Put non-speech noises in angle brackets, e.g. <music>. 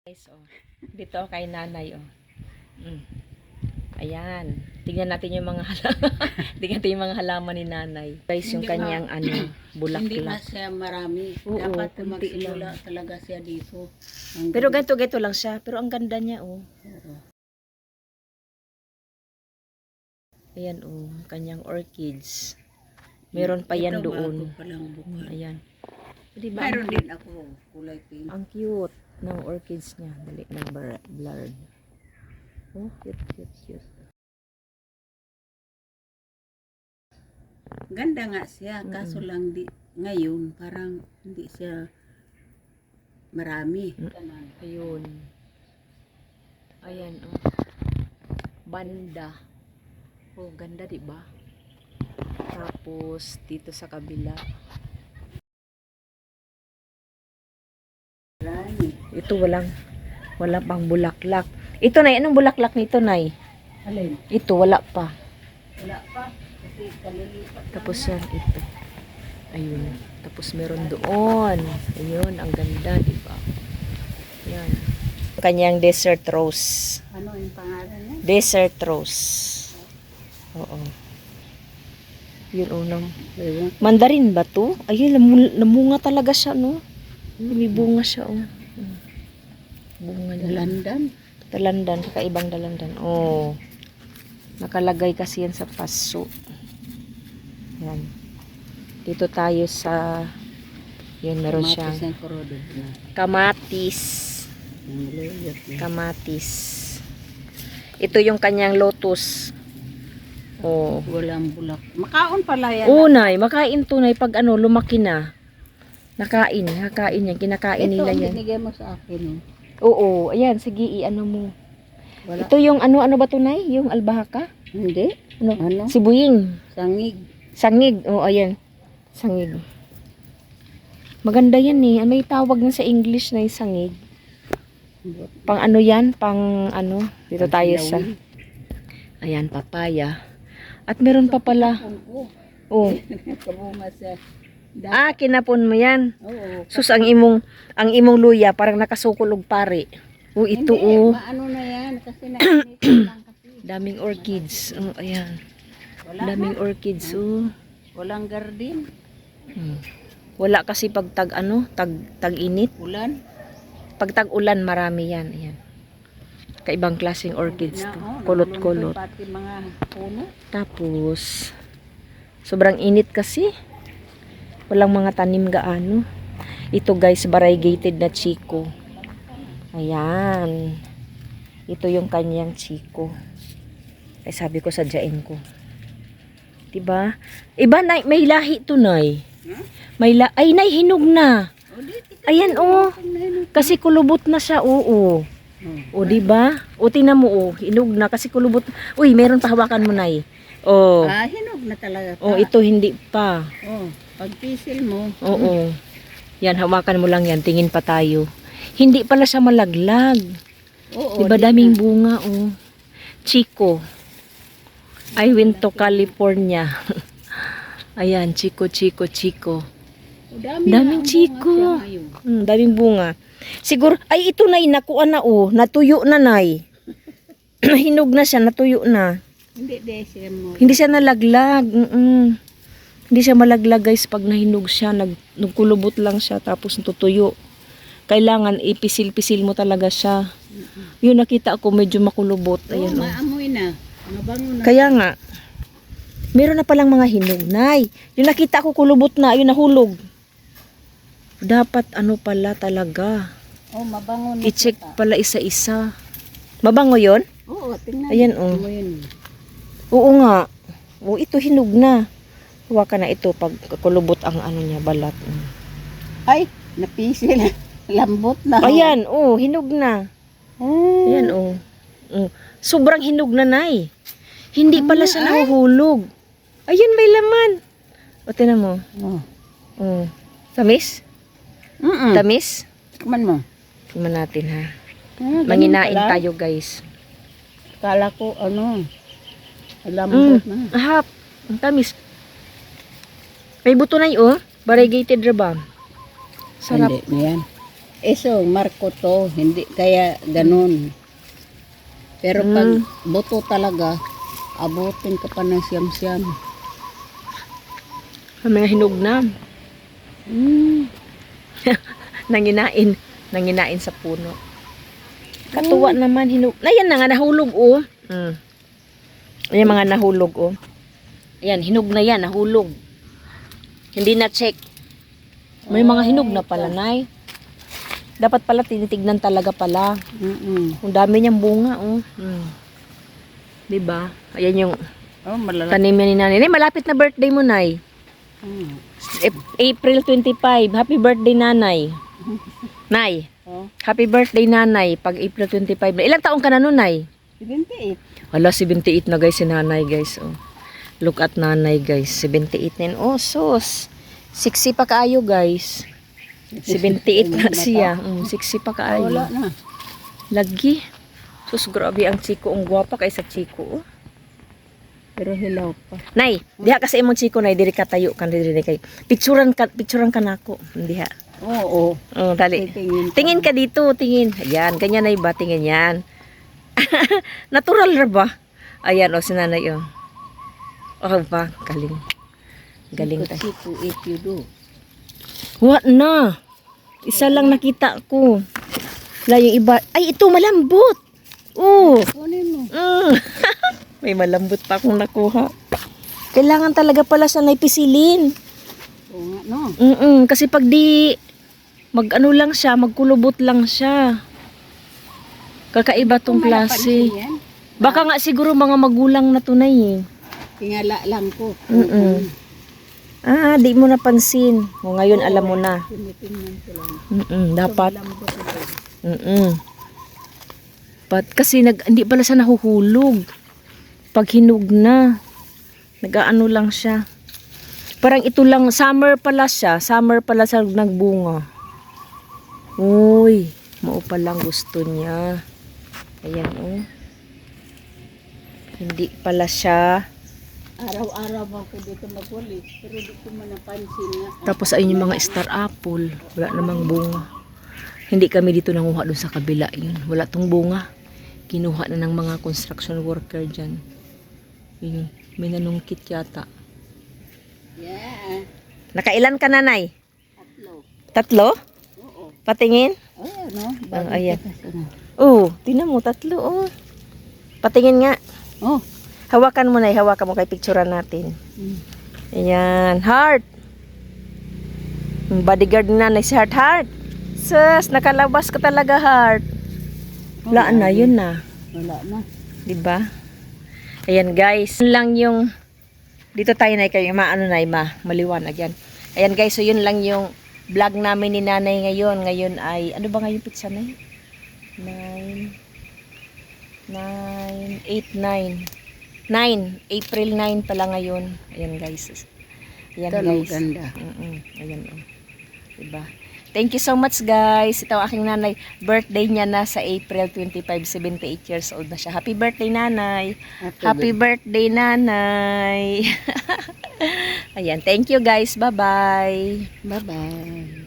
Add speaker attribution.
Speaker 1: Guys, oh. Dito kay nanay, oh. Mm. Ayan. Tingnan natin yung mga halaman. <laughs> Tingnan natin yung mga halaman ni nanay. Guys, yung
Speaker 2: Hindi
Speaker 1: kanyang ano,
Speaker 2: Hindi na
Speaker 1: bulaklak.
Speaker 2: siya marami.
Speaker 1: Oo,
Speaker 2: Dapat magsimula
Speaker 1: lang.
Speaker 2: talaga siya dito. Ang
Speaker 1: Pero
Speaker 2: ganda.
Speaker 1: ganito, ganito lang siya. Pero ang ganda niya, oh.
Speaker 2: Oo.
Speaker 1: Ayan, oh. Kanyang orchids. Meron pa yan
Speaker 2: Ito,
Speaker 1: doon.
Speaker 2: pa lang bukal.
Speaker 1: Ayan. Di ba?
Speaker 2: Mayroon din ako kulay pink.
Speaker 1: Ang cute ng orchids niya. Dali, nag-blurred. Oh, cute, cute, cute.
Speaker 2: Ganda nga siya, kaso lang di, ngayon parang hindi siya marami.
Speaker 1: Mm. Ayun. Ayan, oh. Banda. Oh, ganda, di ba? Tapos, dito sa kabila. Ito, walang, wala pang bulaklak. Ito, Nay. Anong bulaklak nito, Nay?
Speaker 2: Alin?
Speaker 1: Ito, wala pa.
Speaker 2: Wala pa. Kasi kalilipat.
Speaker 1: Tapos yan, ito. Ayun. Tapos meron doon. Ayun, ang ganda, di ba? Yan. Kanyang desert rose.
Speaker 2: Ano yung pangalan niya?
Speaker 1: Desert rose. Oo. Yun unang.
Speaker 2: Ayun.
Speaker 1: Mandarin ba to? Ayun, namunga talaga siya, no? May bunga siya, oh. Bunga niya.
Speaker 2: Landan.
Speaker 1: Dalandan, kakaibang dalandan. Oh. Nakalagay kasi yan sa paso. Yan. Dito tayo sa yun meron siyang
Speaker 2: Kamatis
Speaker 1: kamatis. Ito yung kanyang lotus. Oh.
Speaker 2: Walang bulak. Makaon pala yan.
Speaker 1: Unay, makain tunay pag ano, lumaki na. Nakain, nakain yan, kinakain
Speaker 2: Ito
Speaker 1: nila yan.
Speaker 2: binigay mo sa akin. eh.
Speaker 1: Oo, ayan, sige, i-ano mo.
Speaker 2: Wala.
Speaker 1: Ito yung ano, ano ba tunay? Yung albahaka?
Speaker 2: Hindi.
Speaker 1: Ano?
Speaker 2: Ano?
Speaker 1: Sibuying.
Speaker 2: Sangig.
Speaker 1: Sangig. Oo, ayan. Sangig. Maganda yan eh. May tawag na sa English na yung sangig. Pang ano yan? Pang ano? Dito tayo sa... Ayan, papaya. At meron pa pala.
Speaker 2: Ko.
Speaker 1: Oh. <laughs> Ah, kinapon mo yan.
Speaker 2: Oo.
Speaker 1: Sus, ang imong, ang imong luya, parang nakasukol og pare. Oh, ito
Speaker 2: Hindi,
Speaker 1: oh.
Speaker 2: maano na yan. Kasi nainit lang kasi. <clears throat>
Speaker 1: Daming orchids. Oh, ayan.
Speaker 2: Wala
Speaker 1: Daming
Speaker 2: na.
Speaker 1: orchids. Oh.
Speaker 2: Walang garden.
Speaker 1: Hmm. Wala kasi pag tag ano, tag tag init.
Speaker 2: Ulan.
Speaker 1: Pag tag ulan marami yan. Ayan. Kaibang klaseng orchids
Speaker 2: Na,
Speaker 1: to.
Speaker 2: oh,
Speaker 1: Kulot-kulot.
Speaker 2: puno.
Speaker 1: Tapos sobrang init kasi. Walang mga tanim gaano. Ito guys, variegated na chico. Ayan. Ito yung kanyang chico. Ay sabi ko sadyain ko. 'Di ba? Iba na may lahi to nay.
Speaker 2: Hmm?
Speaker 1: May la ay nay hinog na. Ayan oh. Kasi kulubot na siya, oo.
Speaker 2: Oh.
Speaker 1: O, di ba? O, tingnan mo, o. Hinog na kasi kulubot. Uy, meron pa hawakan mo, Nay. O.
Speaker 2: Ah, hinog na talaga. Pa.
Speaker 1: ito hindi pa.
Speaker 2: Oh, pag pisil mo.
Speaker 1: Oo. Yan, hawakan mo lang yan. Tingin pa tayo. Hindi pala siya malaglag.
Speaker 2: Oo.
Speaker 1: Diba
Speaker 2: di
Speaker 1: daming
Speaker 2: na.
Speaker 1: bunga, o. Chico. I went to California. <laughs> Ayan, Chico, Chico, Chico.
Speaker 2: O, dami
Speaker 1: Daming
Speaker 2: ngayon.
Speaker 1: Hmm, daming bunga. Siguro, ay ito na, nakuha na, o. Natuyo na, Nay. <clears throat> Hinog na siya, natuyo na.
Speaker 2: Hindi, di siya mo.
Speaker 1: Hindi siya nalaglag. Mm-mm. Hindi siya malaglag guys pag nahinog siya. Nag, nagkulubot lang siya tapos natutuyo. Kailangan ipisil-pisil mo talaga siya. Yun nakita ko medyo makulubot. Ayan, oh.
Speaker 2: maamoy na. Mabango na.
Speaker 1: Kaya nga, meron na palang mga hinog. Nay, yung nakita ko kulubot na, yun nahulog. Dapat ano pala talaga.
Speaker 2: oh, mabango na.
Speaker 1: I-check pala isa-isa. Mabango yon?
Speaker 2: Oo, tingnan.
Speaker 1: Ayan, oh. Oo nga. O, ito hinog na. Huwag ka na ito pag kulubot ang ano niya, balat. Mm.
Speaker 2: Ay, napisil. <laughs> Lambot na.
Speaker 1: Ayan, oh, hinog na.
Speaker 2: Oh.
Speaker 1: Ayan, oh. Mm. Sobrang hinog na, Nay. Hindi pala siya nahuhulog. Ayun, may laman. O, tinan mo.
Speaker 2: Oh.
Speaker 1: Oh. Tamis?
Speaker 2: Mm-mm.
Speaker 1: Tamis?
Speaker 2: Tikman mo.
Speaker 1: Tingnan natin, ha.
Speaker 2: Ah,
Speaker 1: Manginain
Speaker 2: pala.
Speaker 1: tayo, guys.
Speaker 2: Kala ko, ano, lambot na.
Speaker 1: Ahap. Ang tamis. May buto na yun, oh. Variegated ra ba? Sarap.
Speaker 2: Hindi, na yan. Eso, Marco to, hindi kaya ganun. Pero pag
Speaker 1: Mm.
Speaker 2: buto talaga, abutin ka pa ng siyam-siyam.
Speaker 1: Ang mga hinog na.
Speaker 2: Mm. <laughs>
Speaker 1: Nanginain. Nanginain sa puno. Katuwa naman hinog. Na yan na nga nahulog oh. Mm. Ayan mga nahulog oh. Ayan, hinog na yan, nahulog. Hindi na check. May mga hinog na pala, Nay. Dapat pala tinitignan talaga pala.
Speaker 2: Mm-mm.
Speaker 1: Ang dami niyang bunga, oh. Mm. 'Di ba? Ayan yung
Speaker 2: Oh, malalaki.
Speaker 1: tanim ni Nanay. Nay, malapit na birthday mo, Nay.
Speaker 2: Mm.
Speaker 1: Ap- April 25. Happy birthday, Nanay. <laughs> Nay,
Speaker 2: Oh,
Speaker 1: happy birthday, Nanay. Pag April 25. na. Ilang taong ka na nun, Nay?
Speaker 2: 78.
Speaker 1: Wala, 78 na guys si Nanay, guys. Oh. Look at Nanay, guys. 78 na yun. Oh, sus. 60 pa kaayo, guys. 78 <laughs> na siya. Mm, 60 pa
Speaker 2: Ah, wala
Speaker 1: kaayo.
Speaker 2: na.
Speaker 1: Lagi. Sus, grabe ang chiko. Ang gwapa kaysa chiko. Oh.
Speaker 2: Pero hilaw pa.
Speaker 1: Nay, diha kasi imong chiko nay diri ka tayo kan diri kay. Picturean ka picturean ka nako. Diha.
Speaker 2: Oo.
Speaker 1: Oh, dali.
Speaker 2: Titingin.
Speaker 1: Tingin ka dito, tingin. Ayan, ganyan na ba? Tingin yan. <laughs> Natural ra ba? Ayan, o, si nanay, o. Oh, ba? Galing. Galing tayo.
Speaker 2: Siku eat you do.
Speaker 1: What na? Isa lang nakita ko. Wala yung iba. Ay, ito, malambot. Oh.
Speaker 2: Kunin mo.
Speaker 1: Mm. <laughs> May malambot pa akong nakuha. Kailangan talaga pala sa pisilin.
Speaker 2: Oo nga, no.
Speaker 1: Mm kasi pag di mag-ano lang siya, magkulubot lang siya. Kakaiba tong klase. Baka nga siguro mga magulang na tunay eh.
Speaker 2: Tingala lang ko.
Speaker 1: Mm-mm. Ah, di mo napansin. O ngayon alam mo na.
Speaker 2: Tinitingnan ko lang.
Speaker 1: Mm dapat.
Speaker 2: Lambot ito.
Speaker 1: Mm But kasi nag, hindi pala siya nahuhulog. Pag hinog na, nag-ano lang siya. Parang ito lang, summer pala siya. Summer pala siya nagbunga. Uy, mao palang gusto niya. Ayan oh. Hindi pala siya.
Speaker 2: Araw-araw ako dito magwali. Pero di ko man napansin nga.
Speaker 1: Tapos ayun yung mga star apple. Wala namang bunga. Hindi kami dito nanguha doon sa kabila yun. Wala tong bunga. Kinuha na ng mga construction worker dyan. Yun, may nanungkit yata.
Speaker 2: Yeah.
Speaker 1: Nakailan ka nanay?
Speaker 2: Tatlo.
Speaker 1: Tatlo?
Speaker 2: Oo.
Speaker 1: Patingin?
Speaker 2: Ayan, no?
Speaker 1: Ang ayan. Oo, tinan mo, tatlo oh. Patingin nga.
Speaker 2: Oh.
Speaker 1: Hawakan mo na, hawakan mo kay picturean natin. Ayan, heart. Bodyguard ni nanay si Heart Heart. Sus, nakalabas ka talaga Heart. Wala na, yun na.
Speaker 2: Wala na.
Speaker 1: 'Di ba? Ayan guys, yun lang yung dito tayo na kayo maano na ma, maliwanag yan. Ayan guys, so yun lang yung vlog namin ni nanay ngayon. Ngayon ay, ano ba ngayon pizza na 9 9 8 9 9 April 9 pala ngayon. Ayan guys. Ayan
Speaker 2: Ito,
Speaker 1: guys.
Speaker 2: ganda.
Speaker 1: Mm-mm. Ayan oh. Diba? Thank you so much guys. Ito aking nanay. Birthday niya na sa April 25, 78 years old na siya. Happy birthday nanay. Happy birthday nanay. <laughs> Ayan, thank you guys. Bye-bye.
Speaker 2: Bye-bye.